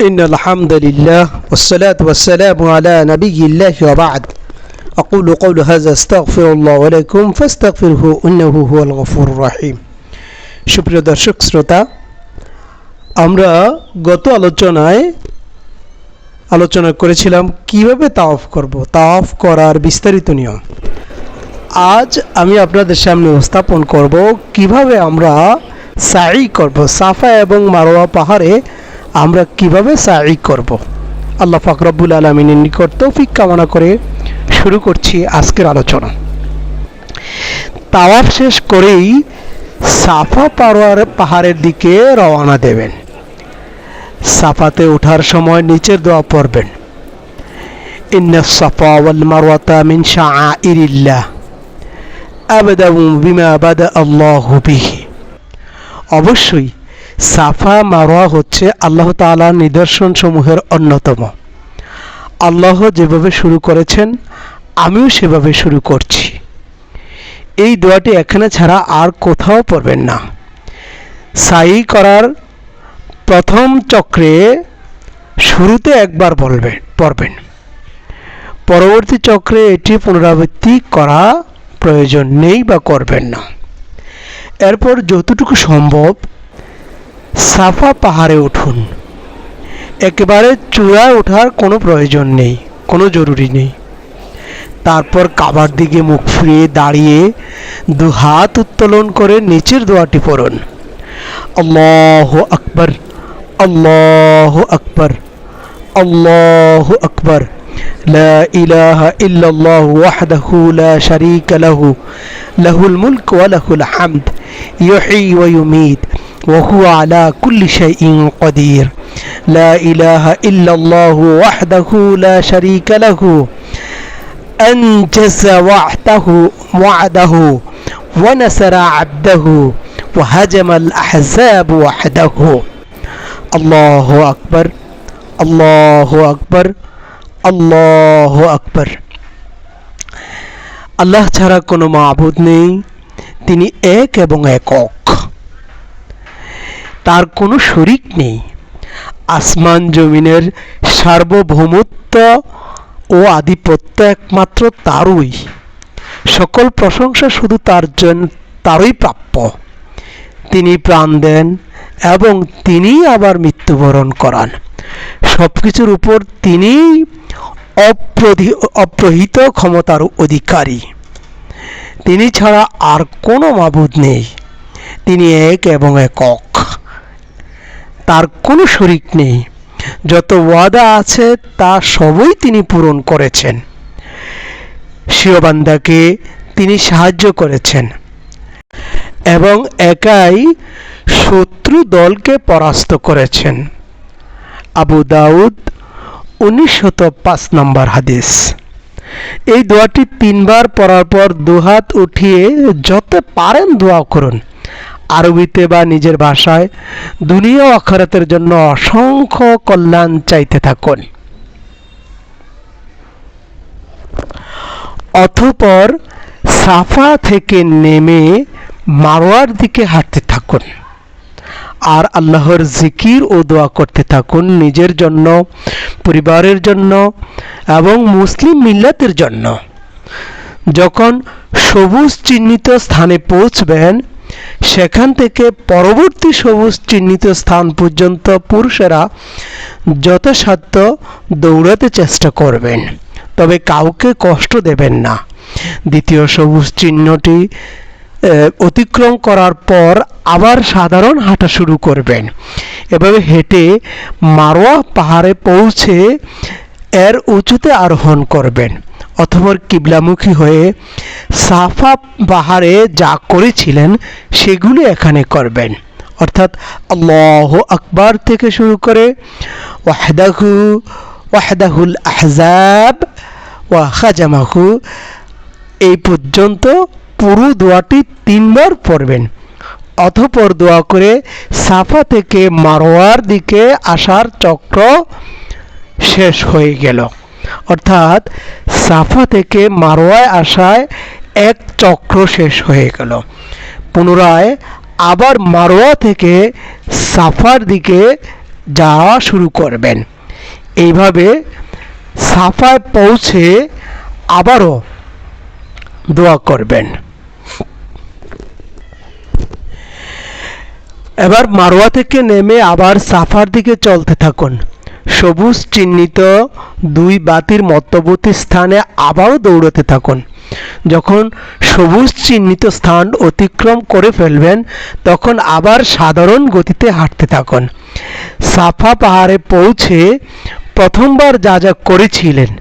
إن الحمد لله والصلاة والسلام على نبي الله وبعد أقول قول هذا استغفر الله ولكم فاستغفره إنه هو الغفور الرحيم সুপ্রিয় দর্শক শ্রোতা আমরা গত আলোচনায় আলোচনা করেছিলাম কিভাবে তাওয়াফ করব তাওয়াফ করার বিস্তারিত নিয়ম আজ আমি আপনাদের সামনে উপস্থাপন করব কিভাবে আমরা সাই করব সাফা এবং মারোয়া পাহাড়ে আমরা কীভাবে সাই করব? আল্লাহ ফাকরাবুল আলমিনের নিকট তৌফিক কামনা করে শুরু করছি আজকের আলোচনা। তাওয়াফ শেষ করেই সাফা পারোয়ার পাহাড়ের দিকে রওনা দেবেন। সাফাতে ওঠার সময় নিচের দোয়া পড়বেন। ইন্না সাফা ওয়াল মারওয়াতা মিন শাআইরিল্লাহ। আবদাউ বিমা বাদা আল্লাহু বিহি। অবশ্যই সাফা মারোয়া হচ্ছে আল্লাহ তাআলার নিদর্শন সমূহের অন্যতম। আল্লাহ যেভাবে শুরু করেছেন, আমিও সেভাবে শুরু করছি। এই দোয়াটি এখানে ছাড়া আর কোথাও পড়বেন না। সাই করার প্রথম চক্রে শুরুতে একবার বলবেন পড়বেন। পরবর্তী চক্রে এটি পুনরাবৃত্তি করা প্রয়োজন নেই বা করবেন না। এরপর যতটুকু সম্ভব সাফা পাহাড়ে উঠুন। একেবারে চূড়ায় ওঠার কোনো প্রয়োজন নেই, কোনো জরুরি নেই। তারপর কাবার দিকে মুখ ফিরিয়ে দাঁড়িয়ে দু হাত উত্তোলন করে নিচের দোয়াটি পড়ুন। আল্লাহ আকবর আল্লাহ আকবর আল্লাহ আকবর। لا إله إلا الله وحده لا شريك له له الملك وله الحمد يحيي ويميت وهو على كل شيء قدير. لا إله إلا الله وحده لا شريك له أنجز وعده وعده ونسر عبده وهجم الأحزاب وحده. الله أكبر الله أكبر الله أكبر. الله ترى كن মাহবুদ নেই? তিনি এক তার কোনো শরিক নেই। আসমান জমিনের সার্বভৌমত্ব ও আধিপত্য একমাত্র তারই। সকল প্রশংসা শুধু তার জন্য তারই প্রাপ্য। তিনি প্রাণ দেন এবং তিনিই আবার মৃত্যুবরণ করান। সব কিছুর উপর তিনি অপ্রহিত ক্ষমতার অধিকারী। তিনি ছাড়া আর কোনো মাবুদ নেই। তিনি এক এবং একক। তার কোনো শরিক নেই। যত ওয়াদা আছে, তা সবই তিনি পূরণ করেছেন। শিওবান্দাকে তিনি সাহায্য করেছেন এবং একাই শত্রু দলকে পরাস্ত করেছেন। আবু দাউদ উনিশশত পাঁচ নম্বর হাদিস। এই দোয়াটি তিনবার পড়ার পর দুহাত উঠিয়ে যত পারেন দোয়া করুন। আরবিতে বা নিজের ভাষায়, দুনিয়া আখরাতের জন্য অসংখ্য কল্যাণ চাইতে থাকুন। অথপর সাফা থেকে নেমে মারোয়ার দিকে হাঁটতে থাকুন। আর আল্লাহর জিকির ও দোয়া করতে থাকুন নিজের জন্য, পরিবারের জন্য এবং মুসলিম মিল্লাতের জন্য। যখন সবুজ চিহ্নিত স্থানে পৌঁছবেন সেখান থেকে পরবর্তী সবুজ চিহ্নিত স্থান পর্যন্ত পুরুষেরা যথাসাধ্য দৌড়াতে চেষ্টা করবেন, তবে কাউকে কষ্ট দেবেন না। দ্বিতীয় সবুজ চিহ্নটি অতিক্রম করার পর আবার সাধারণ হাঁটা শুরু করবেন। এভাবে হেঁটে মারোয়া পাহাড়ে পৌঁছে এর উঁচুতে আরোহণ করবেন। অথবা কিবলামুখী হয়ে সাফা পাহাড়ে যা করেছিলেন, সেগুলি এখানে করবেন। অর্থাৎ আল্লাহ আকবার থেকে শুরু করে ওয়াহদাহু, ওয়াহদাহুল আহজাব, ওয়া খাজামাহু, এই পর্যন্ত পুরো দোয়াটি তিনবার পড়বেন। অথপর দোয়া করে সাফা থেকে মারোয়ার দিকে আসার চক্র শেষ হয়ে গেল। অর্থাৎ সাফা থেকে মারোয়ায় আসায় এক চক্র শেষ হয়ে গেল। পুনরায় আবার মারোয়া থেকে সাফার দিকে যাওয়া শুরু করবেন। এইভাবে সাফায় পৌঁছে আবারও দোয়া করবেন। এবার মারোয়া থেকে নেমে আবার সাফার দিকে চলতে থাকুন। সবুজ চিহ্নিত দুই বাতির মধ্যবর্তী স্থানে আবারও দৌড়তে থাকুন। যখন সবুজ চিহ্নিত স্থান অতিক্রম করে ফেলবেন, তখন আবার সাধারণ গতিতে হাঁটতে থাকুন। সাফা পাহাড়ে পৌঁছে প্রথমবার যা যা করেছিলেন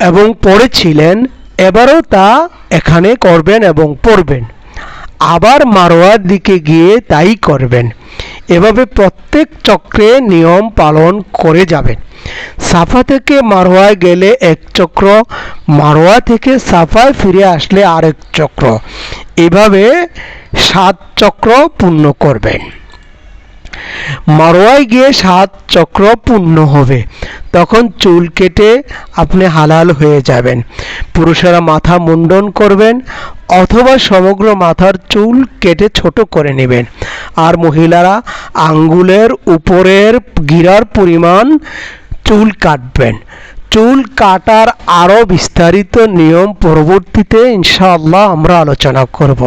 এবং পড়েছিলেন, এবারও তা এখানে করবেন এবং পড়বেন। আবার মারোয়ার দিকে গিয়ে তাই করবেন। এভাবে প্রত্যেক চক্রে নিয়ম পালন করে যাবেন। সাফা থেকে মারোয়ায় গেলে এক চক্র মারোয়া থেকে সাফায় ফিরে আসলে আরেক চক্র। এভাবে সাত চক্র পূর্ণ করবেন। মারোয়ায় গিয়ে সাত চক্র পূর্ণ হবে। তখন চুল কেটে আপনি হালাল হয়ে যাবেন। পুরুষেরা মাথা মুন্ডন করবেন অথবা সমগ্র মাথার চুল কেটে ছোট করে নেবেন। আর মহিলারা আঙ্গুলের উপরের গিরার পরিমাণ চুল কাটবেন। চুল কাটার আরও বিস্তারিত নিয়ম পরবর্তীতে ইনশাআল্লাহ আমরা আলোচনা করব।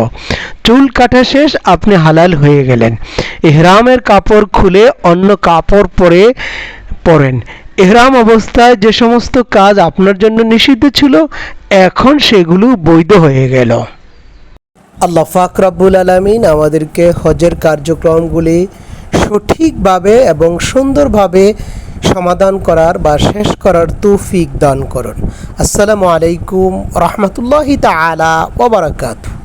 চুল কাটা শেষ, আপনি হালাল হয়ে গেলেন। এহরামের কাপড় খুলে অন্য কাপড় পরে পরেন। এহরাম অবস্থায় যে সমস্ত কাজ আপনার জন্য নিষিদ্ধ ছিল, এখন সেগুলো বৈধ হয়ে গেল। আল্লাহ ফাক রাব্বুল আলমিন আমাদেরকে হজের কার্যক্রমগুলি সঠিকভাবে এবং সুন্দরভাবে সমাধান করার বা শেষ করার তৌফিক দান করুন। আসসালামু আলাইকুম রহমতুল্লাহি তালা ওবরাকাতু